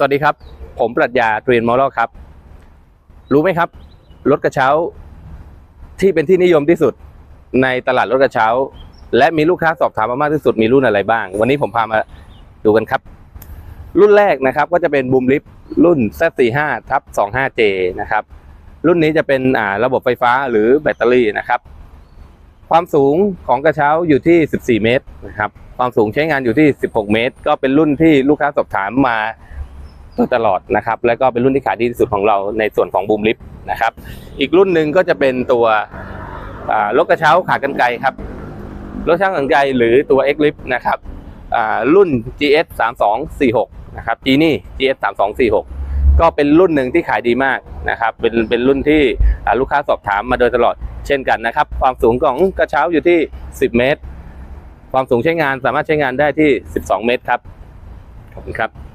สวัสดีครับ ผมปรัชญาเทรนมอลล์ครับ รู้ไหมครับ รถกระเช้าที่เป็นที่นิยมที่สุดในตลาดรถกระเช้า และมีลูกค้าสอบถามมามากที่สุดมีรุ่นอะไรบ้าง วันนี้ผมพามาดูกันครับ รุ่นแรกนะครับก็จะเป็นบูมลิฟรุ่น Z45 ทับ 25J นะครับ รุ่นนี้จะเป็นอ่าระบบไฟฟ้าหรือแบตเตอรี่นะครับ ความสูงของกระเช้าอยู่ที่ 14 เมตรนะครับ ความสูงใช้งานอยู่ที่ 16 เมตร ก็เป็นรุ่นที่ลูกค้าสอบถามมา โดยตลอดนะครับแล้วก็เป็นรุ่นที่ขายดีที่สุดของเราในส่วนของบูมลิฟนะครับอีกรุ่นหนึ่งก็จะเป็นตัวรถกระเช้าขากรรไกรครับรถช่างกรรไกรหรือตัว X Lift นะครับอ่ารุ่น GS 3246นะครับ G นี่ GS 3246 ก็เป็นรุ่นหนึ่งที่ขายดีมากนะครับเป็นเป็นรุ่นที่ลูกค้าสอบถามมาโดยตลอดเช่นกันนะครับ ความสูงของกระเช้าอยู่ที่ 10 เมตร ความสูงใช้งานสามารถใช้งานได้ที่ 12 เมตรครับขอบคุณครับ